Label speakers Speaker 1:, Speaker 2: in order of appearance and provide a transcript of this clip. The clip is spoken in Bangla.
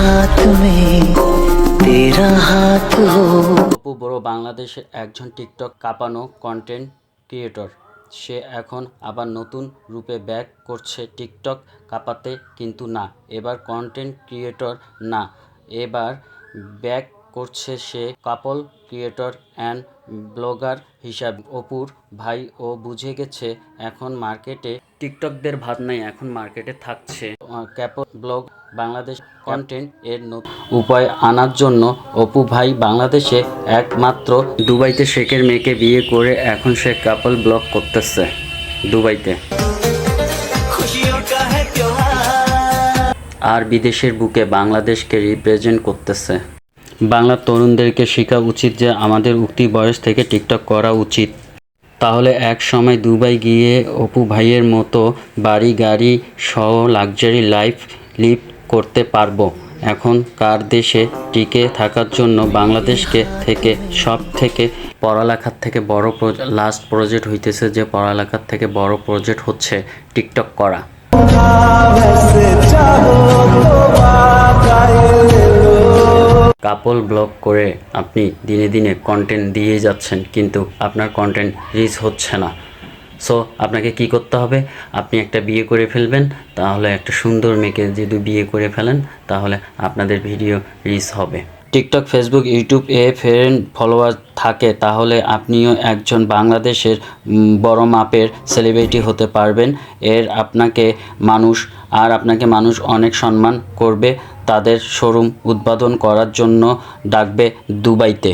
Speaker 1: হাত মে তেরা হাত হো
Speaker 2: অপু বড় বাংলাদেশের একজন টিকটক কাঁপানো কন্টেন্ট ক্রিয়েটর সে এখন আবার নতুন রূপে ব্যাক করছে টিকটক কাঁপাতে, কিন্তু না, এবার কন্টেন্ট ক্রিয়েটর না, এবার ব্যাক করছে সে কাপল ক্রিয়েটর অ্যান্ড ব্লগার হিসাবে। অপুর ভাই, ও বুঝে গেছে এখন মার্কেটে টিকটকদের ভাত নাই, এখন মার্কেটে থাকছে। ক্যাপল ব্লগ বাংলাদেশ কন্টেন্ট এর নতুন উপায় আনার জন্য অপু ভাই বাংলাদেশে একমাত্র দুবাইতে শেখের মেয়েকে বিয়ে করে এখন সে কাপল ব্লগ করতেছে দুবাইতে। আর বিদেশের বুকে বাংলাদেশকে রিপ্রেজেন্ট করতেছে। বাংলার তরুণদেরকে শেখা উচিত যে আমাদের উক্তি বয়স থেকে টিকটক করা উচিত। তাহলে এক সময় দুবাই গিয়ে অপু ভাইয়ের মতো বাড়ি, গাড়ি সহ লাক্সারি লাইফ লিভ করতে পারব। এখন কার দেশে টিকে থাকার জন্য বাংলাদেশকে থেকে সব থেকে পড়ালেখার থেকে বড় লাস্ট প্রজেক্ট হইতেছে যে পড়ালেখার থেকে বড় প্রজেক্ট হচ্ছে টিকটক করা। কাপল ব্লগ করে আপনি দিনে দিনে কন্টেন্ট দিয়ে যাচ্ছেন, কিন্তু আপনার কন্টেন্ট রিচ হচ্ছে না। সো আপনাকে কি করতে হবে? আপনি একটা বিয়ে করে ফেলবেন, তাহলে একটা সুন্দর মেয়েকে যদি বিয়ে করে ফেলেন, তাহলে আপনাদের ভিডিও রিচ হবে। টিকটক ফেসবুক ইউটিউব এ ফ্রেন্ড ফলোয়ার থাকে, তাহলে আপনিও একজন বাংলাদেশের বড় মাপের সেলিব্রিটি হতে পারবেন। এর আপনাকে মানুষ, আর আপনাকে মানুষ অনেক সম্মান করবে। তাদের শোরুম উদ্বোধন করার জন্য ডাকবে দুবাইতে।